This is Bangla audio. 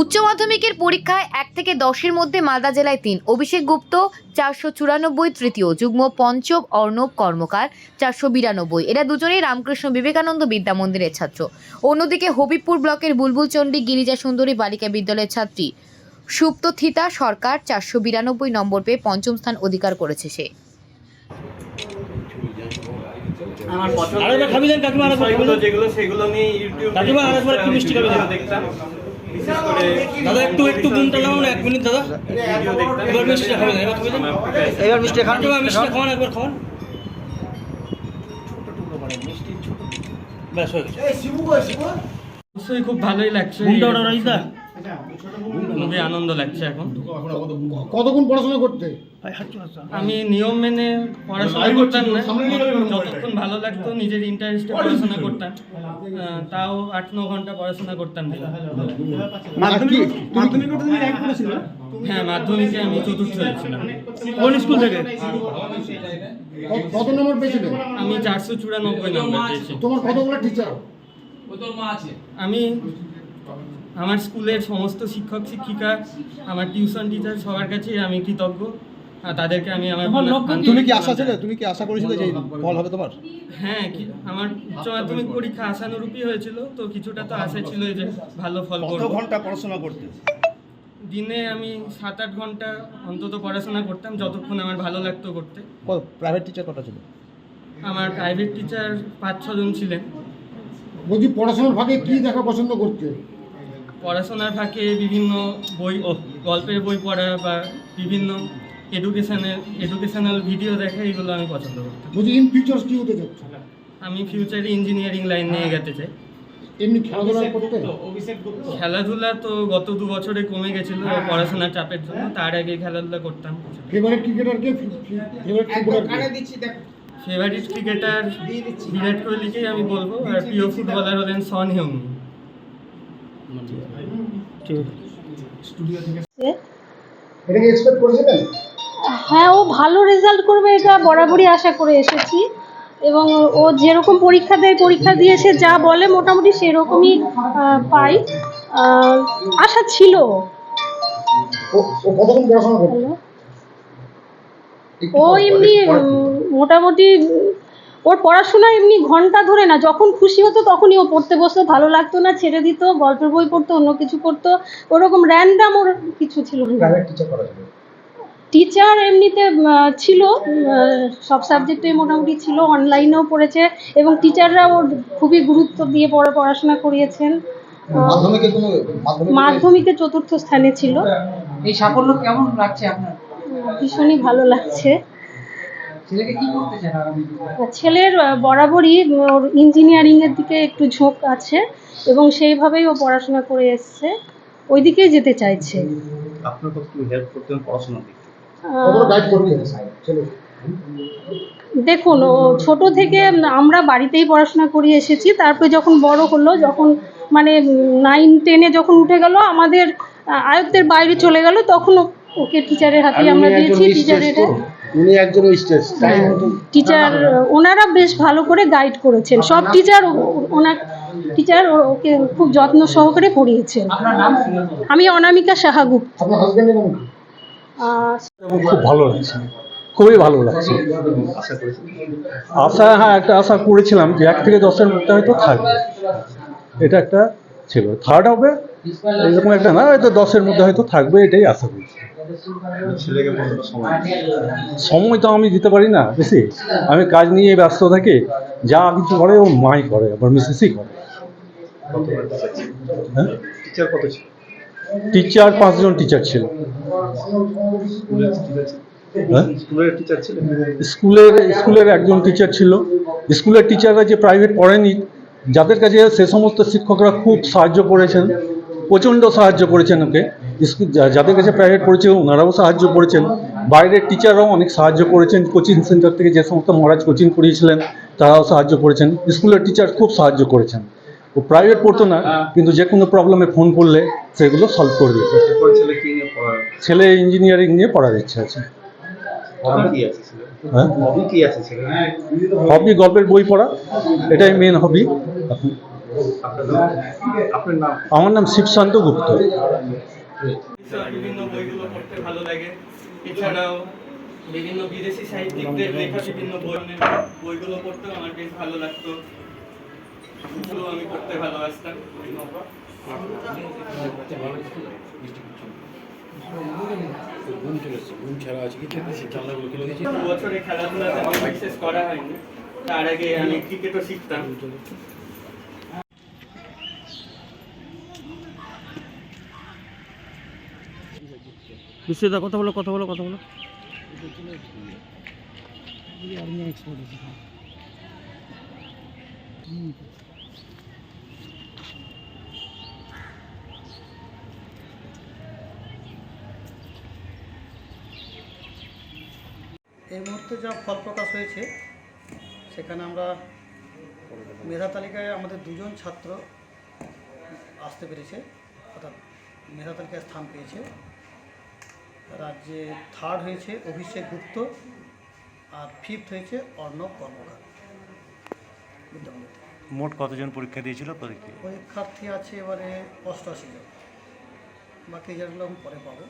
উচ্চ মাধ্যমিকের পরীক্ষায় এক থেকে দশের মধ্যে মালদা জেলায় তিন অভিষেক গুপ্ত চারশো চুরানব্বই তৃতীয় যুগ্ম পঞ্চম অর্ণব কর্মকার চারশো বিরানব্বই। এরা দুজনেই রামকৃষ্ণ বিবেকানন্দ বিদ্যা মন্দিরের ছাত্র। অন্যদিকে হবিবপুর ব্লকের বুলবুলচণ্ডী গিরিজা সুন্দরী বালিকা বিদ্যালয়ের ছাত্রী সুপ্ত থিতা সরকার চারশো বিরানব্বই নম্বর পেয়ে পঞ্চম স্থান অধিকার করেছে সে? যেগুলো সেগুলো আমি ইউটিউবে কাকিমা, আরেকবার একটু মিষ্টি খাবি দেখতাম বিশেষ করে দাদা একটু একটু ঘুমটা লাগান এক মিনিট দাদা। এবার মিষ্টিটা খাবেন এবার এবার মিষ্টি খান কাকিমা মিষ্টি খাওয়ান একবার খাওয়ান ব্যাস হয়ে গেছে। অবশ্যই খুব ভালোই লাগছে ওটা খুবই আনন্দ লাগছে এখন। কতক্ষণ পড়াশোনা করতে? আমি নিয়ম মেনে পড়াশোনা করতাম না। যতক্ষণ ভালো লাগতো নিজের ইন্টারেস্টে পড়াশোনা করতাম। তাও আট ন ঘণ্টা পড়াশোনা করতাম হ্যাঁ মাধ্যমিকে আমি চতুর্থ হয়েছিলাম কোন স্কুল থেকে? কত নম্বর পেয়েছিলে? আমি চারশো চুরানব্বই নম্বর পেয়েছি। তোমার কতগুলো টিচার আমি আমার স্কুলের সমস্ত শিক্ষক শিক্ষিকা আমার টিউশন টিচার সবার কাছে আমি কৃতজ্ঞ। আর তাদেরকে আমি আমার তুমি কি আশা ছিল? তুমি কি আশা করেছিলে যে ফল হবে তোমার? হ্যাঁ কি আমার উচ্চ মাধ্যমিক পরীক্ষা আশানুরূপই হয়েছিল তো কিছুটা তো আশা ছিল যে ভালো ফল কত ঘণ্টা পড়াশোনা করতে? দিনে আমি সাত আট ঘণ্টা অন্তত পড়াশোনা করতাম যতক্ষণ আমার ভালো লাগতো করতে। প্রাইভেট টিচার কটা ছিল? আমার প্রাইভেট টিচার পাঁচ ছজন ছিলেন। বলছি পড়াশোনার ফাঁকে কি দেখা পছন্দ করতে? পড়াশোনার ফাঁকে বিভিন্ন বই ও গল্পের বই পড়া বা বিভিন্ন এডুকেশনাল এডুকেশনাল ভিডিও দেখা এগুলো আমি পছন্দ করতাম বলছি ইন ফিউচার কি হতে চাচ্ছ আমি ফিউচারে ইঞ্জিনিয়ারিং লাইন নিয়ে যেতে চাই। এমনি খেলাধুলা করতে? খেলাধুলা তো গত দু বছরে কমে গেছিল পড়াশোনার চাপের জন্য তার আগে খেলাধুলা করতাম। ফেভারিট ক্রিকেটার কে? ফেভারিট ক্রিকেটার বিরাট কোহলিকেই আমি বলব আর প্রিয় ফুটবলার হলেন সন হিউমি এটা কি এক্সপেক্ট করেছিলেন হ্যাঁ ও ভালো রেজাল্ট করবে এটা বরাবরই আশা করে এসেছি। এবং ও যেরকম পরীক্ষা দেয় পরীক্ষা দিয়েছে যা বলে মোটামুটি সেরকমই পাই। আশা ছিল। ও এমনি মোটামুটি ওর পড়াশোনা এমনি ঘণ্টা ধরে না যখন খুশি হতো তখনই ও পড়তে বসতো ভালো লাগতো না ছেড়ে দিত গল্পের বই পড়তো অন্য কিছু করতো ওরকম র্যান্ডাম ওর কিছু ছিল না। টিচার এমনিতে ছিল সব সাবজেক্টে মোটামুটি ছিল অনলাইনেও পড়েছে এবং টিচাররা ওর খুবই গুরুত্ব দিয়ে পড়া পড়াশোনা করিয়েছেন। মাধ্যমিকে? মাধ্যমিকে চতুর্থ স্থানে ছিল। এই সাফল্য কেমন লাগছে আপনার? ভীষণই ভালো লাগছে। ছেলের বরাবরই ওর ইঞ্জিনিয়ারিংয়ের দিকে একটু ঝোঁক আছে এবং সেইভাবেই ও পড়াশোনা করে এসছে। ওই দিকেই যেতে চাইছে। দেখুন ও ছোট থেকে আমরা বাড়িতেই পড়াশোনা করিয়ে এসেছি। তারপরে যখন বড় হলো যখন মানে নাইন টেনে যখন উঠে গেল আমাদের আয়ত্তের বাইরে চলে গেল তখন ও- ওকে টিচারের হাতে আমরা দিয়েছি টিচারের উনি একজন স্টেজ টিচার ওনারা বেশ ভালো করে গাইড করেছেন। সব টিচার ওনার টিচার ওকে খুব যত্ন সহকারে পড়িয়েছেন। আমি অনামিকা সাহাগুপ্ত। আপনার হাজবেন্ডের নাম কি? আহ, খুব ভালো লাগছে। খুবই ভালো লাগছে। আশা আশা হ্যাঁ একটা আশা করেছিলাম যে এক থেকে দশের মধ্যে হয়তো থাকবে। এটা একটা ছিল। থার্ড হবে এরকম একটা না হয়তো দশের মধ্যে হয়তো থাকবে এটাই আশা করছি সময় তো আমি দিতে পারি না বেশি। আমি কাজ নিয়ে ব্যস্ত থাকি যা কিছু করে ও মাই করে আবার মিসেসই করে। টিচার ছিল হ্যাঁ? টিচার ছিল? পাঁচজন টিচার ছিল। ছিল। হ্যাঁ? টিচার ছিলেন স্কুলের স্কুলের একজন টিচার ছিল। স্কুলের টিচাররা যে প্রাইভেট পড়েনি যাদের কাছে সে সমস্ত শিক্ষকরা খুব সাহায্য করেছেন প্রচণ্ড সাহায্য করেছেন ওকে। স্কুল যাদের কাছে প্রাইভেট পড়েছে ওনারাও সাহায্য করেছেন। বাইরের টিচাররাও অনেক সাহায্য করেছেন। কোচিং সেন্টার থেকে যে সমস্ত মহারাজ কোচিং করিয়েছিলেন তারাও সাহায্য করেছেন। স্কুলের টিচার খুব সাহায্য করেছেন। ও প্রাইভেট পড়তো না কিন্তু যে কোনো প্রবলেমে ফোন করলে সেগুলো সলভ করে দিত। ছেলে ইঞ্জিনিয়ারিং নিয়ে পড়ার? ইচ্ছা আছে। হবি হ্যাঁ। হবি গল্পের বই পড়া এটাই মেন হবি আপনার নাম? আমার নাম শিবশান্ত গুপ্ত। বিভিন্ন বইগুলো পড়তে ভালো লাগে। এছাড়াও বিভিন্ন বিদেশি সাহিত্যিকদের লেখা বিভিন্ন বইনের বইগুলো পড়তেও আমার বেশ ভালো লাগতো। এগুলো আমি পড়তে ভালোবাসতাম। দু বছরে খেলাধুলা বিশেষ করা হয়নি। তার আগে আমি ক্রিকেটও শিখতাম। বিশ্বজিৎ কথা বলো কথা বলো কথা বলো। এই মুহূর্তে যা ফল প্রকাশ হয়েছে, সেখানে আমরা মেধা তালিকায় আমাদের দুজন ছাত্র আসতে পেরেছে, অর্থাৎ মেধা তালিকায় স্থান পেয়েছে। রাজ্যে থার্ড হয়েছে অভিষেক গুপ্ত আর ফিফথ হয়েছে অর্ণব কর্মকার। মোট কতজন পরীক্ষা দিয়েছিল পরীক্ষা পরীক্ষার্থী আছে এবারে অষ্টআশি জন। বাকি রেজাল্টগুলো আমি পরে পাবো।